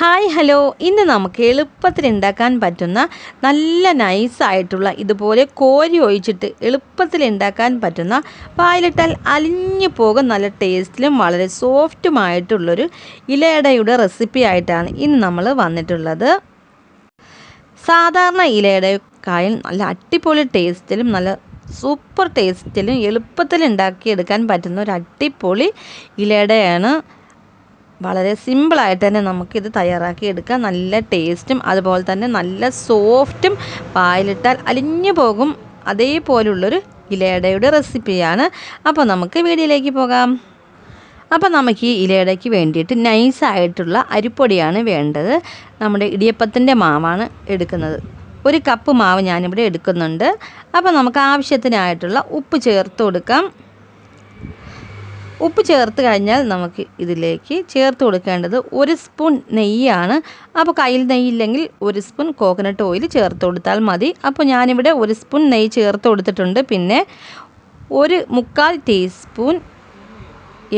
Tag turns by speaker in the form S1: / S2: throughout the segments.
S1: Hi hello ഇന്ന് നമുക്ക് എളുപ്പത്തിൽ ഉണ്ടാക്കാൻ പറ്റുന്ന നല്ല നൈസായിട്ടുള്ള ഇതുപോലെ കോരി ഒഴിച്ചിട്ട് എളുപ്പത്തിൽ ഉണ്ടാക്കാൻ പറ്റുന്ന പായലിട്ടാൽ അലിഞ്ഞു പോകും നല്ല ടേസ്റ്റിലും വളരെ സോഫ്റ്റുമായിട്ടുള്ളൊരു ഇലയടയുടെ റെസിപ്പി ആയിട്ടാണ് ഇന്ന് നമ്മൾ വന്നിട്ടുള്ളത്. സാധാരണ ഇലയുടെ കായൽ നല്ല അടിപൊളി ടേസ്റ്റിലും നല്ല സൂപ്പർ ടേസ്റ്റിലും എളുപ്പത്തിൽ ഉണ്ടാക്കിയെടുക്കാൻ പറ്റുന്ന ഒരു അടിപൊളി ഇലയുടെയാണ് വളരെ സിമ്പിളായിട്ട് തന്നെ നമുക്കിത് തയ്യാറാക്കി എടുക്കാം. നല്ല ടേസ്റ്റും അതുപോലെ തന്നെ നല്ല സോഫ്റ്റും പായലിട്ടാൽ അലിഞ്ഞു പോകും. അതേപോലുള്ളൊരു ഇലയടയുടെ റെസിപ്പിയാണ്. അപ്പോൾ നമുക്ക് വീഡിയോയിലേക്ക് പോകാം. അപ്പോൾ നമുക്ക് ഈ ഇലയടയ്ക്ക് വേണ്ടിയിട്ട് നൈസായിട്ടുള്ള അരിപ്പൊടിയാണ് വേണ്ടത്. നമ്മുടെ ഇടിയപ്പത്തിന്റെ മാവാണ് എടുക്കുന്നത്. ഒരു കപ്പ് മാവ് ഞാനിവിടെ എടുക്കുന്നുണ്ട്. അപ്പോൾ നമുക്ക് ആവശ്യത്തിനായിട്ടുള്ള ഉപ്പ് ചേർത്ത് കൊടുക്കാം. ഉപ്പ് ചേർത്ത് കഴിഞ്ഞാൽ നമുക്ക് ഇതിലേക്ക് ചേർത്ത് കൊടുക്കേണ്ടത് ഒരു സ്പൂൺ നെയ്യാണ്. അപ്പോൾ കയ്യിൽ നെയ്യില്ലെങ്കിൽ ഒരു സ്പൂൺ കോക്കനട്ട് ഓയിൽ ചേർത്ത് കൊടുത്താൽ മതി. അപ്പോൾ ഞാനിവിടെ ഒരു സ്പൂൺ നെയ്യ് ചേർത്ത് കൊടുത്തിട്ടുണ്ട്. പിന്നെ ഒരു മുക്കാൽ ടീസ്പൂൺ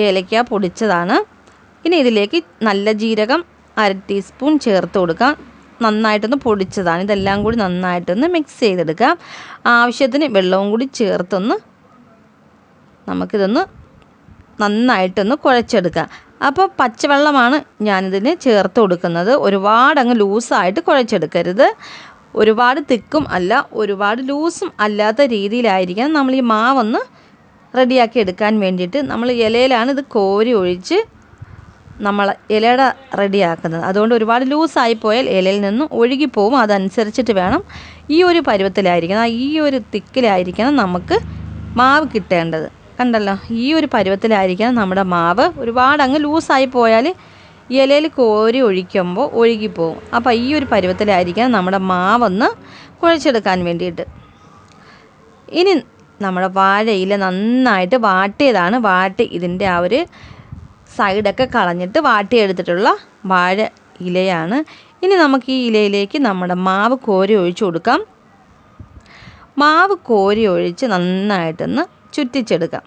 S1: ഏലക്ക പൊടിച്ചതാണ്. ഇനി ഇതിലേക്ക് നല്ല ജീരകം അര ടീസ്പൂൺ ചേർത്ത് കൊടുക്കാം. നന്നായിട്ടൊന്ന് പൊടിച്ചതാണ്. ഇതെല്ലാം കൂടി നന്നായിട്ടൊന്ന് മിക്സ് ചെയ്തെടുക്കാം. ആവശ്യത്തിന് വെള്ളവും കൂടി ചേർത്തൊന്ന് നമുക്കിതൊന്ന് നന്നായിട്ടൊന്ന് കുഴച്ചെടുക്കുക. അപ്പോൾ പച്ചവെള്ളമാണ് ഞാനിതിന് ചേർത്ത് കൊടുക്കുന്നത്. ഒരുപാട് അങ്ങ് ലൂസായിട്ട് കുഴച്ചെടുക്കരുത്. ഒരുപാട് തിക്കും അല്ല ഒരുപാട് ലൂസും അല്ലാത്ത രീതിയിലായിരിക്കണം നമ്മൾ ഈ മാവൊന്ന് റെഡിയാക്കി എടുക്കാൻ വേണ്ടിയിട്ട്. നമ്മൾ ഇലയിലാണ് ഇത് കോരി ഒഴിച്ച് നമ്മൾ ഇലയുടെ റെഡിയാക്കുന്നത്. അതുകൊണ്ട് ഒരുപാട് ലൂസായി പോയാൽ ഇലയിൽ നിന്ന് ഒഴുകിപ്പോവും അതനുസരിച്ചിട്ട് വേണം ഈ ഒരു പരുവത്തിലായിരിക്കണം. ഈ ഒരു തിക്കിലായിരിക്കണം നമുക്ക് മാവ് കിട്ടേണ്ടത്. കണ്ടല്ലോ ഈ ഒരു പരുവത്തിലായിരിക്കണം നമ്മുടെ മാവ്. ഒരുപാട് അങ്ങ് ലൂസായി പോയാൽ ഇലയിൽ കോരി ഒഴിക്കുമ്പോൾ ഒഴുകിപ്പോവും. അപ്പോൾ ഈ ഒരു പരുവത്തിലായിരിക്കണം നമ്മുടെ മാവൊന്ന് കുഴച്ചെടുക്കാൻ വേണ്ടിയിട്ട്. ഇനി നമ്മുടെ വാഴയില നന്നായിട്ട് വാട്ടിയതാണ്. വാട്ടി ഇതിന്റെ ആ ഒരു സൈഡൊക്കെ കളഞ്ഞിട്ട് വാട്ടിയെടുത്തിട്ടുള്ള വാഴ ഇലയാണ്. ഇനി നമുക്ക് ഈ ഇലയിലേക്ക് നമ്മുടെ മാവ് കോരി ഒഴിച്ചു കൊടുക്കാം. മാവ് കോരി ഒഴിച്ച് നന്നായിട്ടൊന്ന് ചുറ്റിച്ചെടുക്കാം.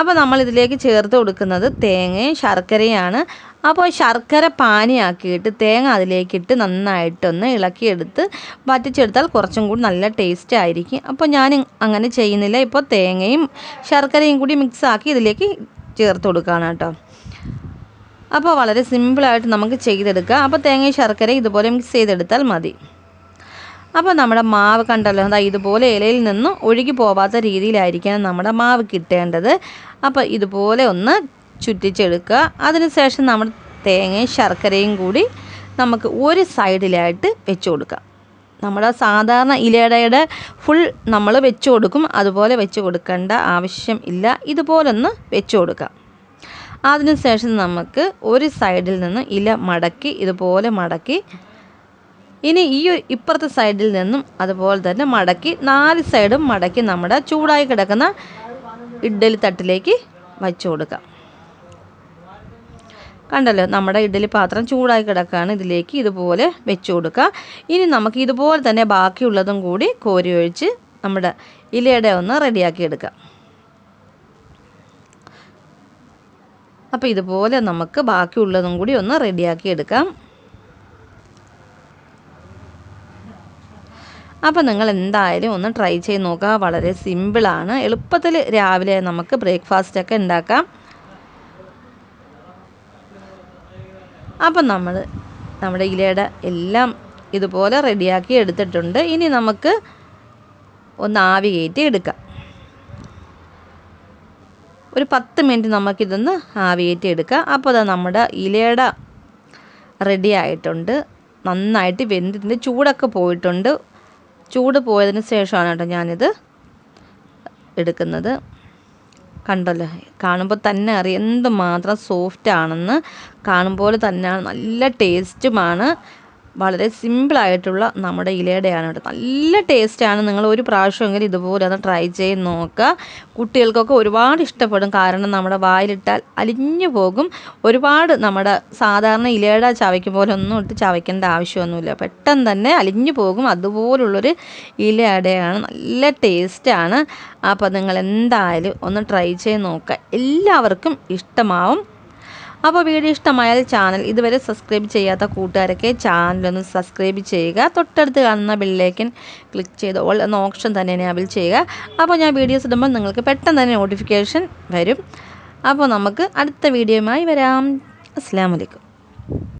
S1: അപ്പോൾ നമ്മൾ ഇതിലേക്ക് ചേർത്ത് കൊടുക്കുന്നത് തേങ്ങയും ശർക്കരയാണ് അപ്പോൾ ശർക്കര പാനിയാക്കിയിട്ട് തേങ്ങ അതിലേക്കിട്ട് നന്നായിട്ടൊന്ന് ഇളക്കിയെടുത്ത് വറ്റിച്ചെടുത്താൽ കുറച്ചും കൂടി നല്ല ടേസ്റ്റ് ആയിരിക്കും. അപ്പോൾ ഞാൻ അങ്ങനെ ചെയ്യുന്നില്ല. ഇപ്പോൾ തേങ്ങയും ശർക്കരയും കൂടി മിക്സ് ആക്കി ഇതിലേക്ക് ചേർത്ത് കൊടുക്കുകയാണ് കേട്ടോ. അപ്പോൾ വളരെ സിമ്പിളായിട്ട് നമുക്ക് ചെയ്തെടുക്കാം. അപ്പോൾ തേങ്ങയും ശർക്കരയും ഇതുപോലെ മിക്സ് ചെയ്തെടുത്താൽ മതി. അപ്പോൾ നമ്മുടെ മാവ് കണ്ടല്ലോ എന്താ ഇതുപോലെ ഇലയിൽ നിന്നും ഒഴുകി പോവാത്ത രീതിയിലായിരിക്കണം നമ്മുടെ മാവ് കിട്ടേണ്ടത്. അപ്പോൾ ഇതുപോലെ ഒന്ന് ചുറ്റിച്ചെടുക്കുക. അതിനുശേഷം നമ്മൾ തേങ്ങയും ശർക്കരയും കൂടി നമുക്ക് ഒരു സൈഡിലായിട്ട് വെച്ച് കൊടുക്കാം നമ്മുടെ സാധാരണ ഇലയുടെ ഫുൾ നമ്മൾ വെച്ച് കൊടുക്കും. അതുപോലെ വെച്ച് കൊടുക്കേണ്ട ആവശ്യം ഇല്ല. ഇതുപോലൊന്ന് വെച്ച് കൊടുക്കാം അതിനുശേഷം നമുക്ക് ഒരു സൈഡിൽ നിന്ന് ഇല മടക്കി ഇതുപോലെ മടക്കി ഇനി ഈ ഇപ്പുറത്തെ സൈഡിൽ നിന്നും അതുപോലെ തന്നെ മടക്കി നാല് സൈഡും മടക്കി നമ്മുടെ ചൂടായി കിടക്കുന്ന ഇഡ്ഡലി തട്ടിലേക്ക് വച്ചു കൊടുക്കാം. കണ്ടല്ലോ നമ്മുടെ ഇഡ്ഡലി പാത്രം ചൂടായി കിടക്കുകയാണ് ഇതിലേക്ക് ഇതുപോലെ വെച്ചു കൊടുക്കുക. ഇനി നമുക്ക് ഇതുപോലെ തന്നെ ബാക്കിയുള്ളതും കൂടി കോരി ഒഴിച്ച് നമ്മുടെ ഇലയുടെ ഒന്ന് റെഡിയാക്കി എടുക്കാം. അപ്പോൾ ഇതുപോലെ നമുക്ക് ബാക്കിയുള്ളതും കൂടി ഒന്ന് റെഡിയാക്കി എടുക്കാം. അപ്പോൾ നിങ്ങൾ എന്തായാലും ഒന്ന് ട്രൈ ചെയ്ത് നോക്കുക. വളരെ സിമ്പിളാണ് എളുപ്പത്തിൽ രാവിലെ നമുക്ക് ബ്രേക്ക്ഫാസ്റ്റൊക്കെ ഉണ്ടാക്കാം. അപ്പം നമ്മൾ നമ്മുടെ ഇലയുടെ എല്ലാം ഇതുപോലെ റെഡിയാക്കി എടുത്തിട്ടുണ്ട്. ഇനി നമുക്ക് ഒന്ന് ആവി കയറ്റി എടുക്കാം. ഒരു പത്ത് മിനിറ്റ് നമുക്കിതൊന്ന് ആവി കയറ്റി എടുക്കാം. അപ്പോൾ അതാ നമ്മുടെ ഇലയുടെ റെഡി ആയിട്ടുണ്ട്. നന്നായിട്ട് വെന്തിന്റെ ചൂടൊക്കെ പോയിട്ടുണ്ട്. ചൂട് പോയതിന് ശേഷമാണ് കേട്ടോ ഞാനിത് എടുക്കുന്നത്. കണ്ടല്ലോ കാണുമ്പോൾ തന്നെ അറിയാം എന്തുമാത്രം സോഫ്റ്റ് ആണെന്ന്. കാണുമ്പോൾ തന്നെ നല്ല ടേസ്റ്റുമാണ് വളരെ സിമ്പിളായിട്ടുള്ള നമ്മുടെ ഇലയുടെയാണ് കേട്ടോ. നല്ല ടേസ്റ്റാണ് നിങ്ങൾ ഒരു പ്രാവശ്യമെങ്കിലും ഇതുപോലെ ഒന്ന് ട്രൈ ചെയ്ത് നോക്കുക. കുട്ടികൾക്കൊക്കെ ഒരുപാട് ഇഷ്ടപ്പെടും. കാരണം നമ്മുടെ വായിലിട്ടാൽ അലിഞ്ഞു പോകും. ഒരുപാട് നമ്മുടെ സാധാരണ ഇലയുടെ ചവയ്ക്കും പോലെ ഒന്നും ഇട്ട് ചവയ്ക്കേണ്ട ആവശ്യമൊന്നുമില്ല. പെട്ടെന്ന് തന്നെ അലിഞ്ഞു പോകും. അതുപോലുള്ളൊരു ഇലയടയാണ്. നല്ല ടേസ്റ്റാണ് അപ്പോൾ നിങ്ങൾ എന്തായാലും ഒന്ന് ട്രൈ ചെയ്ത് നോക്കുക. എല്ലാവർക്കും ഇഷ്ടമാവും. അപ്പോൾ വീഡിയോ ഇഷ്ടമായാൽ ചാനൽ ഇതുവരെ സബ്സ്ക്രൈബ് ചെയ്യാത്ത കൂട്ടുകാരൊക്കെ ചാനലൊന്ന് സബ്സ്ക്രൈബ് ചെയ്യുക. തൊട്ടടുത്ത് കാണുന്ന ബില്ലേക്കൻ ക്ലിക്ക് ചെയ്ത് ഓൾ എന്ന ഓപ്ഷൻ തന്നെ എനാബിൾ ചെയ്യുക. അപ്പോൾ ഞാൻ വീഡിയോസ് ഇടുമ്പോൾ നിങ്ങൾക്ക് പെട്ടെന്ന് തന്നെ നോട്ടിഫിക്കേഷൻ വരും. അപ്പോൾ നമുക്ക് അടുത്ത വീഡിയോയുമായി വരാം. അസ്സാം വലൈക്കും